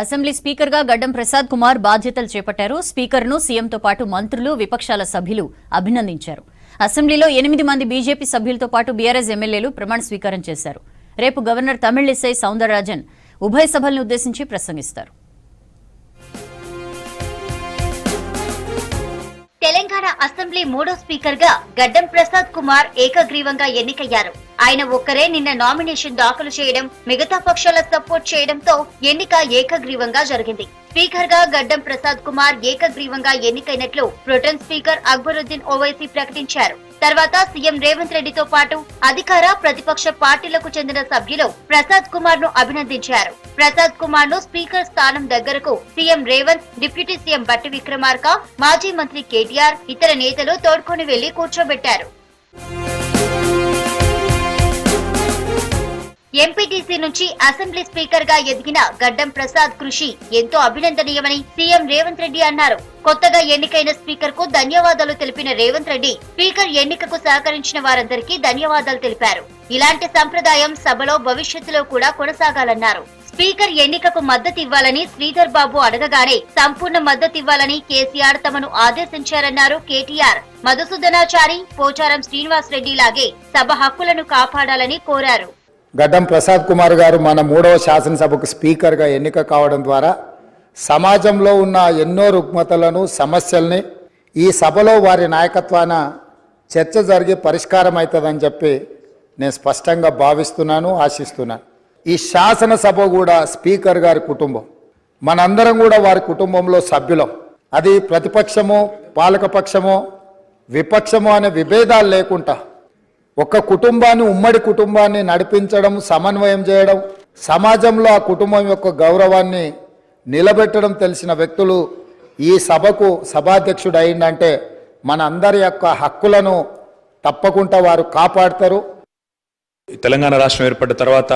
Assembly స్పీకర్గా గడ్డం ప్రసాద్ కుమార్ బాధ్యతలు చేపట్టారు. స్పీకర్ను సీఎంతో పాటు మంత్రులు విపక్షాల సభ్యులు అభినందించారు. అసెంబ్లీలో ఎనిమిది మంది బీజేపీ సభ్యులతో పాటు బీఆర్ఎస్ ఎమ్మెల్యేలు ప్రమాణ స్వీకారం చేశారు. రేపు గవర్నర్ తమిళిసై సౌందరరాజన్ ఉభయ సభలను ఉద్దేశించి ప్రసంగిస్తారు. తెలంగాణ అసెంబ్లీ మూడో స్పీకర్గా గడ్డం ప్రసాద్ కుమార్ ఏకగ్రీవంగా ఎన్నికయ్యారు. ఆయన ఒక్కరే నిన్న నామినేషన్ దాఖలు చేయడం మిగతా పక్షాల సపోర్ట్ చేయడంతో ఎన్నిక ఏకగ్రీవంగా జరిగింది. స్పీకర్గా గడ్డం ప్రసాద్ కుమార్ ఏకగ్రీవంగా ఎన్నికైనట్లు ప్రొటెన్ స్పీకర్ అక్బరుద్దీన్ ఓవైసీ ప్రకటించారు. తర్వాత సీఎం రేవంత్ రెడ్డితో పాటు అధికార ప్రతిపక్ష పార్టీలకు చెందిన సభ్యులు ప్రసాద్ కుమార్ను అభినందించారు. ప్రసాద్ కుమార్ను స్పీకర్ స్థానం దగ్గరకు సీఎం రేవంత్ డిప్యూటీ సీఎం బట్టి విక్రమార్క మాజీ మంత్రి కేటీఆర్ ఇతర నేతలు తోడ్కొని వెళ్ళి కూర్చోబెట్టారు. ఎంపీటీసీ నుంచి అసెంబ్లీ స్పీకర్గా ఎదిగిన గడ్డం ప్రసాద్ కృషి ఎంతో అభినందనీయమని సీఎం రేవంత్ రెడ్డి అన్నారు. కొత్తగా ఎన్నికైన స్పీకర్కు ధన్యవాదాలు తెలిపిన రేవంత్ రెడ్డి స్పీకర్ ఎన్నికకు సహకరించిన వారందరికీ ధన్యవాదాలు తెలిపారు. ఇలాంటి సంప్రదాయం సభలో భవిష్యత్తులో కూడా కొనసాగాలన్నారు. స్పీకర్ ఎన్నికకు మద్దతు ఇవ్వాలని శ్రీధర్ బాబు అడగగానే సంపూర్ణ మద్దతు ఇవ్వాలని కేసీఆర్ తమను ఆదేశించారన్నారు కేటీఆర్. మధుసూదనాచారి పోచారం శ్రీనివాస్ రెడ్డి లాగే సభ హక్కులను కాపాడాలని కోరారు. గడ్డం ప్రసాద్ కుమార్ గారు మన మూడవ శాసనసభకు స్పీకర్గా ఎన్నిక కావడం ద్వారా సమాజంలో ఉన్న ఎన్నో రుగ్మతలను సమస్యల్ని ఈ సభలో వారి నాయకత్వాన చర్చ జరిగి పరిష్కారం అవుతుందని చెప్పి నేను స్పష్టంగా భావిస్తున్నాను ఆశిస్తున్నాను. ఈ శాసనసభ కూడా స్పీకర్ గారి కుటుంబం. మనందరం కూడా వారి కుటుంబంలో సభ్యులం. అది ప్రతిపక్షము పాలకపక్షము విపక్షము అనే విభేదాలు లేకుండా ఒక కుటుంబాన్ని ఉమ్మడి కుటుంబాన్ని నడిపించడం సమన్వయం చేయడం సమాజంలో ఆ కుటుంబం యొక్క గౌరవాన్ని నిలబెట్టడం తెలిసిన వ్యక్తులు ఈ సభకు సభాధ్యక్షుడు అయిందంటే మన అందరి యొక్క హక్కులను తప్పకుండా వారు కాపాడతారు. తెలంగాణ రాష్ట్రం ఏర్పడ్డ తర్వాత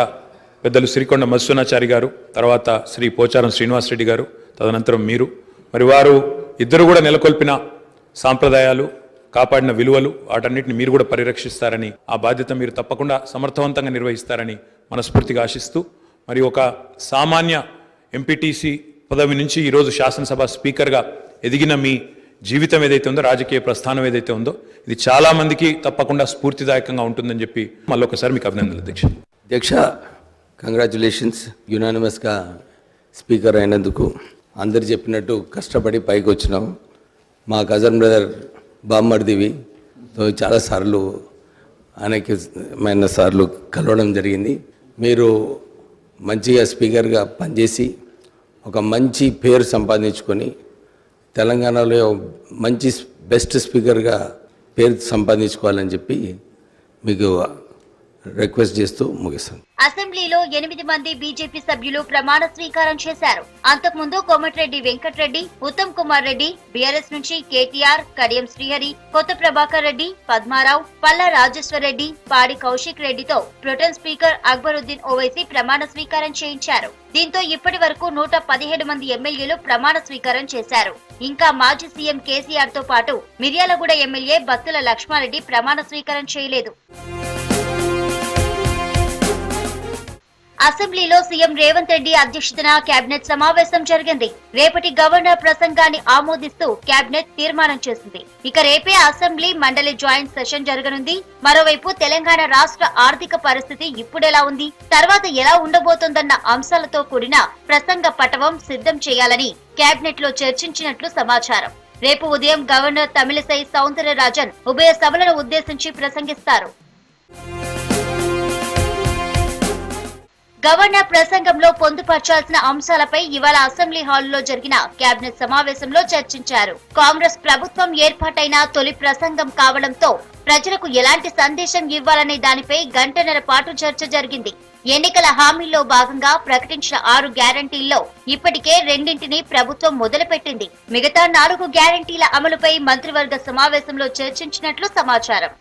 పెద్దలు శ్రీకొండ మత్స్యనాచారి గారు తర్వాత శ్రీ పోచారం శ్రీనివాసరెడ్డి గారు తదనంతరం మీరు. మరి వారు ఇద్దరు కూడా నెలకొల్పిన సాంప్రదాయాలు కాపాడిన విలువలు వాటన్నిటిని మీరు కూడా పరిరక్షిస్తారని ఆ బాధ్యత మీరు తప్పకుండా సమర్థవంతంగా నిర్వహిస్తారని మనస్ఫూర్తిగా ఆశిస్తూ మరి ఒక సామాన్య ఎంపీటీసీ పదవి నుంచి ఈరోజు శాసనసభ స్పీకర్గా ఎదిగిన మీ జీవితం ఏదైతే ఉందో రాజకీయ ప్రస్థానం ఏదైతే ఉందో ఇది చాలామందికి తప్పకుండా స్ఫూర్తిదాయకంగా ఉంటుందని చెప్పి మళ్ళొకసారి మీకు అభినందనలు అధ్యక్ష. అధ్యక్ష కంగ్రాచులేషన్స్ యునానిమస్గా స్పీకర్ అయినందుకు అందరు చెప్పినట్టు కష్టపడి పైకి వచ్చినాం మా కజన్ బ్రదర్ బామ్మర్దివి. చాలా చాలాసార్లు అనేకమైన సార్లు కలవడం జరిగింది. మీరు మంచిగా స్పీకర్గా పనిచేసి ఒక మంచి పేరు సంపాదించుకొని తెలంగాణలో మంచి బెస్ట్ స్పీకర్గా పేరు సంపాదించుకోవాలని చెప్పి మీకు రిక్వెస్ట్ చేస్తూ ముగిస్తాను అసెంబ్లీలో ఎనిమిది మంది బీజేపీ సభ్యులు ప్రమాణ స్వీకారం చేశారు. అంతకుముందు కోమటిరెడ్డి వెంకటరెడ్డి ఉత్తమ్ కుమార్ రెడ్డి బీఆర్ఎస్ నుంచి కేటీఆర్ కడియం శ్రీహరి కొత్త ప్రభాకర్ రెడ్డి పద్మారావు పల్లా రాజేశ్వర్ రెడ్డి పాడి కౌశిక్ రెడ్డితో ప్రొటెన్ స్పీకర్ అక్బరుద్దీన్ ఓవైసీ ప్రమాణ స్వీకారం చేయించారు. దీంతో ఇప్పటి వరకు నూట పదిహేడు మంది ఎమ్మెల్యేలు ప్రమాణ స్వీకారం చేశారు. ఇంకా మాజీ సీఎం కేసీఆర్తో పాటు మిర్యాలగూడ ఎమ్మెల్యే బత్తుల లక్ష్మారెడ్డి ప్రమాణ స్వీకారం చేయలేదు. అసెంబ్లీలో సీఎం రేవంత్ రెడ్డి అధ్యక్షతన కేబినెట్ సమావేశం జరిగింది. రేపటి గవర్నర్ ప్రసంగాన్ని ఆమోదిస్తూ కేబినెట్ తీర్మానం చేసింది. ఇక రేపే అసెంబ్లీ మండలి జాయింట్ సెషన్ జరగనుంది. మరోవైపు తెలంగాణ రాష్ట్ర ఆర్థిక పరిస్థితి ఇప్పుడెలా ఉంది? తర్వాత ఎలా ఉండబోతోందన్న అంశాలతో కూడిన ప్రసంగ పటవం సిద్ధం చేయాలని కేబినెట్లో చర్చించినట్లు సమాచారం. రేపు ఉదయం గవర్నర్ తమిళిసై సౌందరరాజన్ ఉభయ సభలను ఉద్దేశించి ప్రసంగిస్తారు. గవర్నర్ ప్రసంగంలో పొందుపరచాల్సిన అంశాలపై ఇవాళ అసెంబ్లీ హాల్లో జరిగిన కేబినెట్ సమావేశంలో చర్చించారు. కాంగ్రెస్ ప్రభుత్వం ఏర్పాటైన తొలి ప్రసంగం కావడంతో ప్రజలకు ఎలాంటి సందేశం ఇవ్వాలనే దానిపై గంటన్నర పాటు చర్చ జరిగింది. ఎన్నికల హామీల్లో భాగంగా ప్రకటించిన ఆరు గ్యారంటీల్లో ఇప్పటికే రెండింటిని ప్రభుత్వం మొదలుపెట్టింది. మిగతా నాలుగు గ్యారంటీల అమలుపై మంత్రివర్గ సమావేశంలో చర్చించినట్లు సమాచారం.